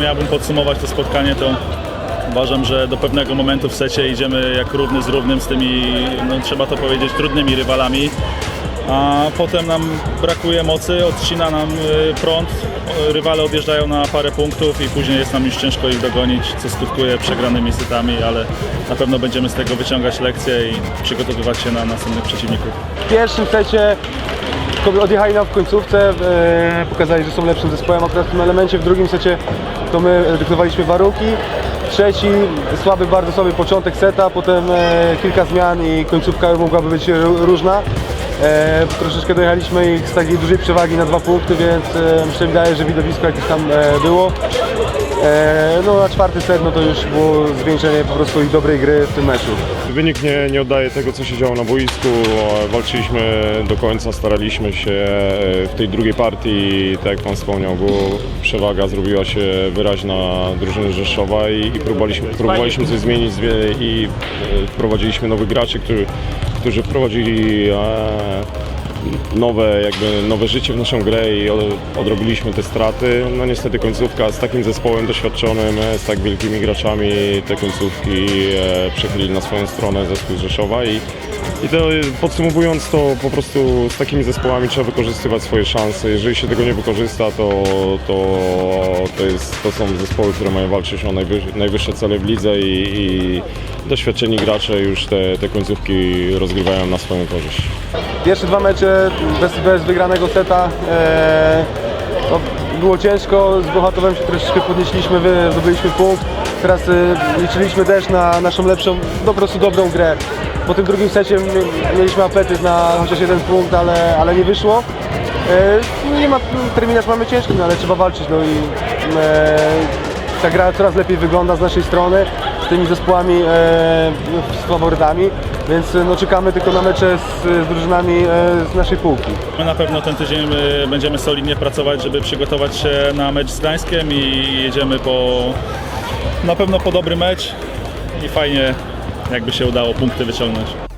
miałbym podsumować to spotkanie, to uważam, że do pewnego momentu w secie idziemy jak równy z równym z tymi, no, trzeba to powiedzieć, trudnymi rywalami. A potem nam brakuje mocy, odcina nam y, prąd, rywale odjeżdżają na parę punktów i później jest nam już ciężko ich dogonić, co skutkuje przegranymi setami, ale na pewno będziemy z tego wyciągać lekcje i przygotowywać się na następnych przeciwników. W pierwszym secie odjechali nam w końcówce, e, pokazali, że są lepszym zespołem akurat w tym elemencie. W drugim secie to my dyktowaliśmy warunki. Trzeci, słaby, bardzo słaby początek seta, potem e, kilka zmian i końcówka mogłaby być różna. E, troszeczkę dojechaliśmy ich z takiej dużej przewagi na dwa punkty, więc e, mi się wydaje, że widowisko jakieś tam e, było. E, no a czwarty set no to już było zwieńczenie po prostu ich dobrej gry w tym meczu. Wynik nie, nie oddaje tego, co się działo na boisku. Walczyliśmy do końca, staraliśmy się e, w tej drugiej partii, tak jak Pan wspomniał, przewaga zrobiła się wyraźna drużyny Rzeszowa i, i próbowaliśmy, próbowaliśmy coś zmienić i e, wprowadziliśmy nowych graczy, którzy, którzy wprowadzili e, nowe, jakby nowe życie w naszą grę i od- odrobiliśmy te straty. No niestety końcówka z takim zespołem doświadczonym, e, z tak wielkimi graczami, te końcówki e, przechylili na swoją stronę zespół z Rzeszowa i, i to, e, podsumowując to po prostu z takimi zespołami trzeba wykorzystywać swoje szanse. Jeżeli się tego nie wykorzysta, to, to, to, jest, to są zespoły, które mają walczyć o najwyższe cele w lidze i, i doświadczeni gracze już te, te końcówki rozgrywają na swoją korzyść. Pierwsze dwa mecze bez, bez wygranego seta. E, no, było ciężko, z Bohatowem się troszeczkę podnieśliśmy, zdobyliśmy punkt. Teraz e, liczyliśmy też na naszą lepszą, no, po prostu dobrą grę. Po tym drugim secie mie- mieliśmy apetyt na chociaż jeden punkt, ale, ale nie wyszło. E, nie ma, terminarz mamy ciężki, no, ale trzeba walczyć. No i e, ta gra coraz lepiej wygląda z naszej strony, tymi zespołami, e, z faworytami, więc no, czekamy tylko na mecze z, z drużynami e, z naszej półki. My na pewno ten tydzień będziemy solidnie pracować, żeby przygotować się na mecz z Gdańskiem i jedziemy po na pewno po dobry mecz i fajnie jakby się udało punkty wyciągnąć.